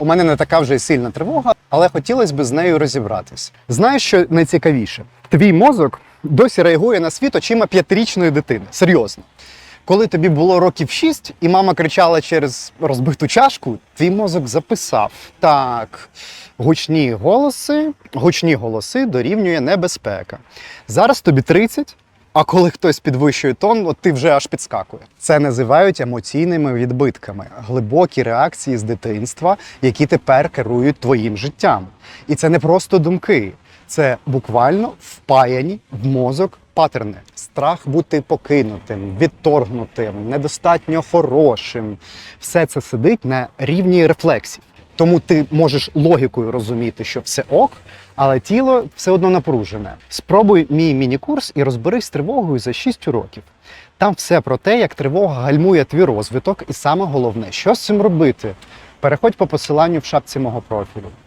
У мене не така вже й сильна тривога, але хотілося б з нею розібратись. Знаєш, що найцікавіше? Твій мозок досі реагує на світ очима п'ятирічної дитини. Серйозно. Коли тобі було років шість, і мама кричала через розбиту чашку, твій мозок записав так. Гучні голоси, гучні голоси дорівнює небезпека. Зараз тобі 30, а коли хтось підвищує тон, от ти вже аж підскакує. Це називають емоційними відбитками, глибокі реакції з дитинства, які тепер керують твоїм життям. І це не просто думки, це буквально впаяні в мозок патерни. Страх бути покинутим, відторгнутим, недостатньо хорошим. Все це сидить на рівні рефлексів. Тому ти можеш логікою розуміти, що все ок, але тіло все одно напружене. Спробуй мій міні-курс і розберись з тривогою за 6 років. Там все про те, як тривога гальмує твій розвиток, і саме головне, що з цим робити. Переходь по посиланню в шапці мого профілю.